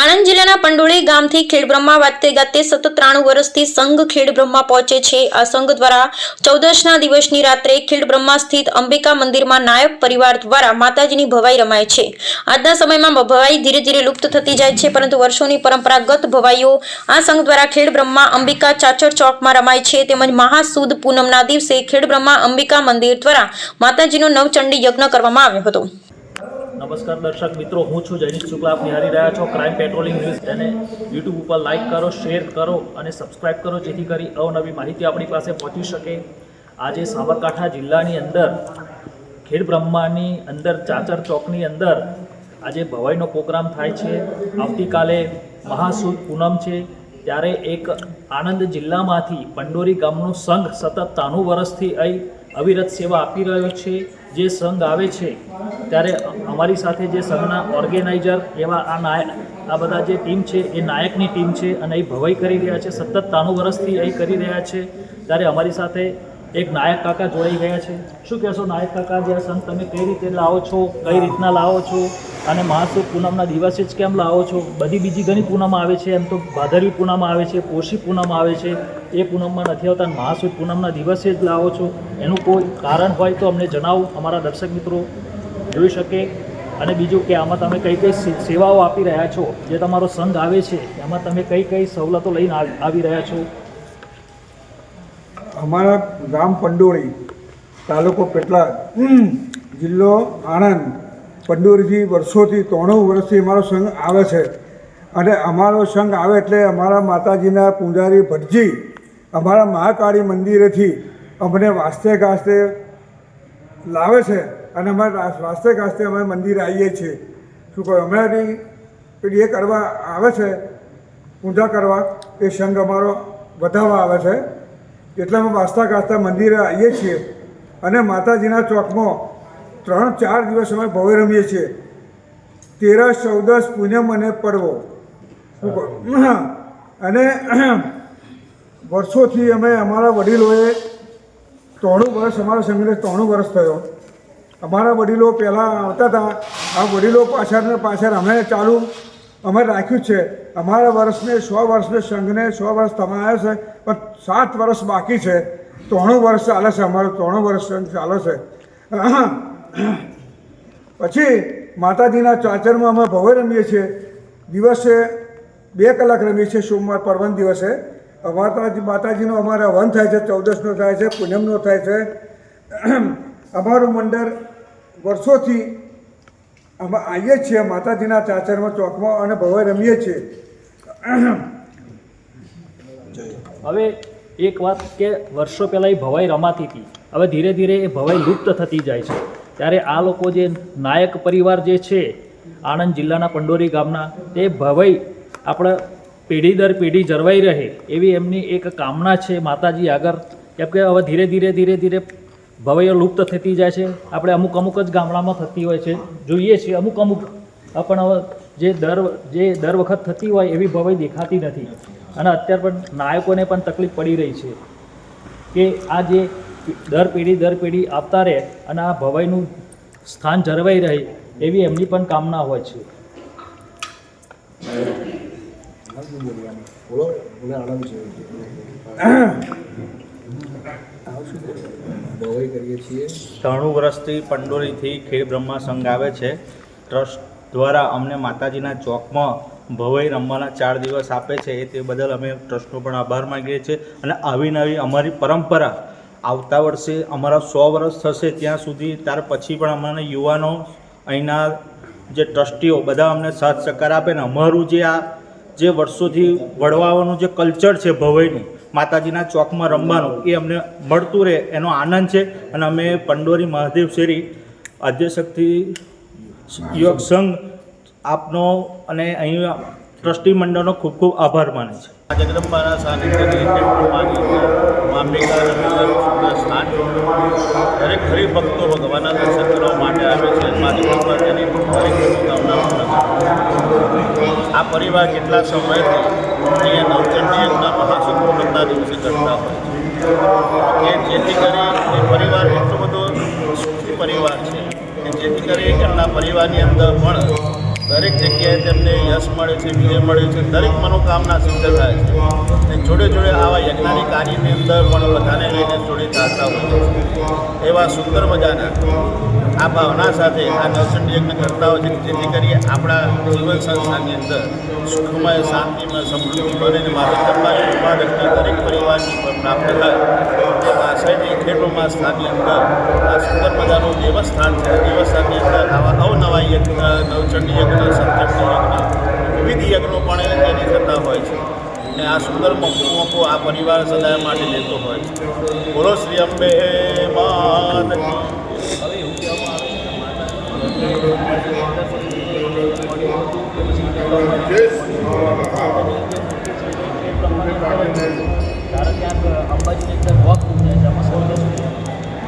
આણંદ જિલ્લાના પંડોળી ગામથી ખેડબ્રહ્મા વાતે ગાતે સતત ત્રાણું વર્ષથી સંઘ ખેડબ્રહ્મા પહોંચે છે. આ સંઘ દ્વારા ચૌદશના દિવસની રાત્રે ખેડબ્રહ્મા સ્થિત અંબિકા મંદિરમાં નાયક પરિવાર દ્વારા માતાજીની ભવાઈ રમાય છે. આજના સમયમાં ભવાઈ ધીરે ધીરે લુપ્ત થતી જાય છે, પરંતુ વર્ષોની પરંપરાગત ભવાઈઓ આ સંઘ દ્વારા ખેડબ્રહ્મા અંબિકા ચાચર ચોકમાં રમાય છે. તેમજ મહાસુદ પૂનમના દિવસે ખેડબ્રહ્મા અંબિકા મંદિર દ્વારા માતાજીનો નવચંડી યજ્ઞ કરવામાં આવ્યો હતો. નમસ્કાર દર્શક મિત્રો, હું છું જયનીશ શુક્લા. આપ નિહાળી રહ્યા છો ક્રાઇમ પેટ્રોલિંગ ન્યૂઝ તેને યુટ્યુબ ઉપર લાઇક કરો શેર કરો અને સબસ્ક્રાઇબ કરો, જેથી કરી અવનવી માહિતી આપણી પાસે પહોંચી શકે. આજે સાબરકાંઠા જિલ્લાની અંદર, ખેડ બ્રહ્માની અંદર, ચાચર ચોકની અંદર આજે ભવાઈનો પ્રોગ્રામ થાય છે. આવતીકાલે મહાસુદ પૂનમ છે. ત્યારે એક આણંદ જિલ્લામાંથી પંડોરી ગામનો સંઘ સતત ત્રાણું વર્ષથી અહીં અવિરત સેવા આપી રહ્યો છે. જે સંઘ આવે છે, ત્યારે અમારી સાથે જે સંઘના ઓર્ગેનાઇઝર એવા આ નાયક આ બધા જે ટીમ છે, એ નાયકની ટીમ છે અને એ ભવાઈ કરી રહ્યા છે. સતત ત્રાણું વર્ષથી અહીં કરી રહ્યા છે. ત્યારે અમારી સાથે એક નાયક કાકા જોડાઈ ગયા છે. શું કહેશો નાયક કાકા, જે સંત તમે કઈ રીતે લાવો છો? કઈ રીતના લાવો છો? અને મહાસુદ પૂનમના દિવસે જ કેમ લાવો છો? બધી બીજી ઘણી પૂનમ આવે છે. એમ તો ભાદરવી પૂનમ આવે છે, પોષી પૂનમ આવે છે. એ પૂનમમાં નથી આવતા. મહાસુદ પૂનમના દિવસે જ લાવો છો. એનું કોઈ કારણ હોય તો અમને જણાવો. અમારા દર્શક મિત્રો જોઈ શકે. અને બીજું કે આમાં તમે કઈ કઈ સેવાઓ આપી રહ્યા છો, જે તમારો સંઘ આવે છે, એમાં તમે કઈ કઈ સવલતો લઈને આવી રહ્યા છો? અમારા ગામ પંડોળી, તાલુકો પેટલા જિલ્લો આણંદ. પંડોળીથી વર્ષોથી ત્રણું વર્ષથી અમારો સંઘ આવે છે. અને અમારો સંઘ આવે એટલે અમારા માતાજીના પૂજારી ભટજી, અમારા મહાકાળી મંદિરેથી અમને વાસ્તે ગાસ્તે લાવે છે. અને અમે રા- વાસ્તે ગાસ્તે અમે મંદિરે આવીએ છીએ. શું કહો અમારી પેલી એ કરવા આવે છે પૂજા કરવા, એ સંઘ અમારો વધારવા આવે છે. એટલે અમે વાસ્તા ગાસ્તા મંદિરે આવીએ છીએ. અને માતાજીના ચોકમાં ત્રણ, ચાર દિવસ અમે ભવે રમીએ છીએ. તેરસ ચૌદસ પૂનમ અને પર્વો. શું અને વર્ષોથી અમે અમારા વડીલોએ ત્રણું વર્ષ, અમારા સંઘને ત્રણું વર્ષ થયો. અમારા વડીલો પહેલાં આવતા હતા. આ વડીલો પાછળ ને પાછળ અમે ચાલુ અમે રાખ્યું છે. અમારા વર્ષને, સો વર્ષને સંઘને, સો વર્ષ તમારા છે, પણ સાત વર્ષ બાકી છે. ત્રણું વર્ષ ચાલે છે અમારું, ત્રણું વર્ષ સંઘ ચાલે છે. પછી માતાજીના ચાચરમાં અમે ભવે રમીએ છીએ. દિવસે બે કલાક રમીએ છીએ સોમવાર, પર્વન દિવસે. માતાજી, માતાજીનો અમારે હવન થાય છે, ચૌદસનો થાય છે, પૂનમનો થાય છે. અમારું મંડળ વર્ષોથી અમે આવીએ છીએ, માતાજીના ચાચરમાં, ચોકમાં અને ભવે રમીએ છીએ. હવે એક વાત કે વર્ષો પહેલાં એ ભવાઈ રમાતી હતી. હવે ધીરે ધીરે એ ભવાઈ લુપ્ત થતી જાય છે. ત્યારે આ લોકો જે નાયક પરિવાર જે છે, આણંદ જિલ્લાના પંડોરી ગામના, તે ભવાઈ આપણા પેઢી દર પેઢી જળવાઈ રહે એવી એમની એક કામના છે માતાજી આગળ. કેમ કે હવે ધીરે ધીરે ધીરે ધીરે ભવાઈઓ લુપ્ત થતી જાય છે. આપણે અમુક અમુક જ ગામડામાં થતી હોય છે. જોઈએ છીએ અમુક અમુક પણ હવે જે દર જે દર વખત થતી હોય એવી ભવાઈ દેખાતી નથી. અને અત્યારે પણ નાયકોને પણ તકલીફ પડી રહી છે કે આ જે દર પેઢી દર પેઢી આવતા રહે અને આ ભવાઈનું સ્થાન જળવાઈ રહે એવી એમની પણ કામના હોય છે. ત્રણું વર્ષથી પંડોરીથી ખેડ બ્રહ્મા સંઘ આવે છે. ટ્રસ્ટ દ્વારા અમને માતાજીના ચોકમાં ભવાઈ રમવાના ચાર દિવસ આપે છે. એ તે બદલ અમે ટ્રસ્ટનો પણ આભાર માગીએ છીએ અને આવી નવી અમારી પરંપરા આવતા વર્ષે અમારા સો વર્ષ થશે ત્યાં સુધી. ત્યાર પછી પણ અમારા યુવાનો અહીંના જે ટ્રસ્ટીઓ બધા અમને સાથ સહકાર આપે ને અમારું જે આ જે વર્ષોથી વડવાવાનું જે કલ્ચર છે ભવાઈનું માતાજીના ચોકમાં રમવાનું. એ અમને મળતું રહે, એનો આનંદ છે. અને અમે પંડોરી મહાદેવ શેરી આદ્યશક્તિ યોગ સંઘ આપનો અને અહીં ટ્રસ્ટી મંડળનો ખૂબ ખૂબ આભાર માને છે. જગદંબાના સાનિધ્યની સ્થાન દરેક હરિભક્તો ભગવાનના દર્શન કરવા માટે આવે છે. આ પરિવાર કેટલા સમયથી અહીંયા નવચંડી યજ્ઞ મહાસુદ દિવસે કરતા હોય કે જેથી કરી એ પરિવાર એટલો બધો સુખી પરિવાર છે કે જેથી કરી એમના પરિવારની અંદર પણ દરેક જગ્યાએ તેમને યશ મળે છે, વિજય મળે છે, દરેક મનોકામના સિદ્ધ થાય છે. અને જોડે જોડે આવા યજ્ઞાની કાર્યની અંદર પણ બધાને લઈને જોડે ચાલતા હોય છે. એવા સુંદર મજાના આ ભાવના સાથે આ નવચંડી યજ્ઞ કરતા હોય છે જેથી કરી આપણા જીવન સંસ્થાની અંદર સુખમય શાંતિમાં સમૃદ્ધિ બને મારા કરવાની કૃપા દ્રષ્ટિ દરેક પરિવારની પર પ્રાપ્ત થાય. તે આશ્રયની ખેડૂતમાં સ્થાનની અંદર આ સુંદર મજાનું દેવસ્થાન છે. દેવસ્થાનની અંદર આવા અવનવા યજ્ઞ, નવચંડી યજ્ઞ સત્યંડી યજ્ઞ, વિવિધ યજ્ઞો પણ એની થતા હોય છે. ને આ સુંદર મોકો આ પરિવાર સદાય માટે લેતો હોય બોલો શ્રી અંબે માન.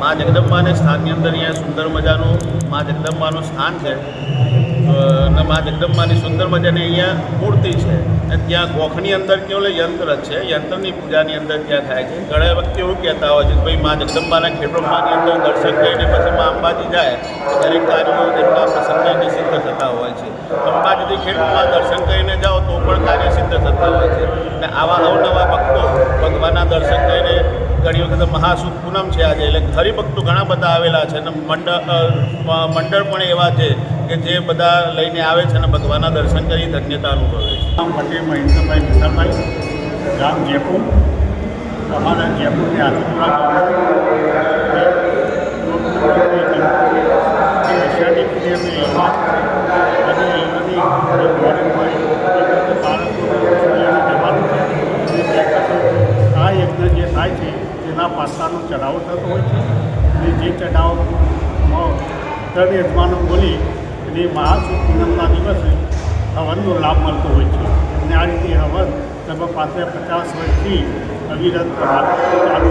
મા જગદંબાને સ્થાનની અંદર અહીંયા સુંદર મજાનું, મા જગદંબાનું સ્થાન છે. અને મા જગદંબાની સુંદર મજાની અહીંયા મૂર્તિ છે. અને ત્યાં ગોખની અંદર કેવલ યંત્ર છે. યંત્રની પૂજાની અંદર ત્યાં થાય છે. ઘણા વખતે એવું કહેતા હોય છે કે ભાઈ મા જગદંબાના ખેડબ્રહ્માની અંદર દર્શન કરીને પછી મા અંબાજી જાય. દરેક કાર્યો તેમના પ્રસંગની સિદ્ધ થતા હોય છે. અંબાજીથી ખેડબ્રહ્મા દર્શન કરીને જાઓ તો પણ કાર્ય સિદ્ધ થતા હોય છે. અને આવા અવનવા ભક્તો ભગવાનના દર્શન કરીને ઘણી વખત મહાસુદ પૂનમ છે આજે, એટલે હરિભક્તો ઘણા બધા આવેલા છે અને મંડળ મંડળ પણ એવા છે કે જે બધા લઈને આવે છે અને ભગવાનના દર્શન કરી ધન્યતા અનુભવે છે. પટેલ મહેન્દ્રભાઈ વિશાલભાઈ ગામ જયપુર. અમારા જયપુરની આજુબાજુ એશિયાની પ્રિયની યુવા અને યુવાની જે બોર્ડિંગ હોય એ બધું બાળકોને છોડીને જવાનું છે અને ત્યાં પછી આ યજ્ઞ જે થાય છે તેના પાસાનો ચઢાવો થતો હોય છે. અને જે ચઢાવમાં ત્રણ યજમાનો બોલી અને મહાસુદ પૂનમના દિવસે હવનનો લાભ મળતો હોય છે. અને આ રીતે હવન લગભગ પાસે પચાસ વર્ષથી અવિરત ચાલુ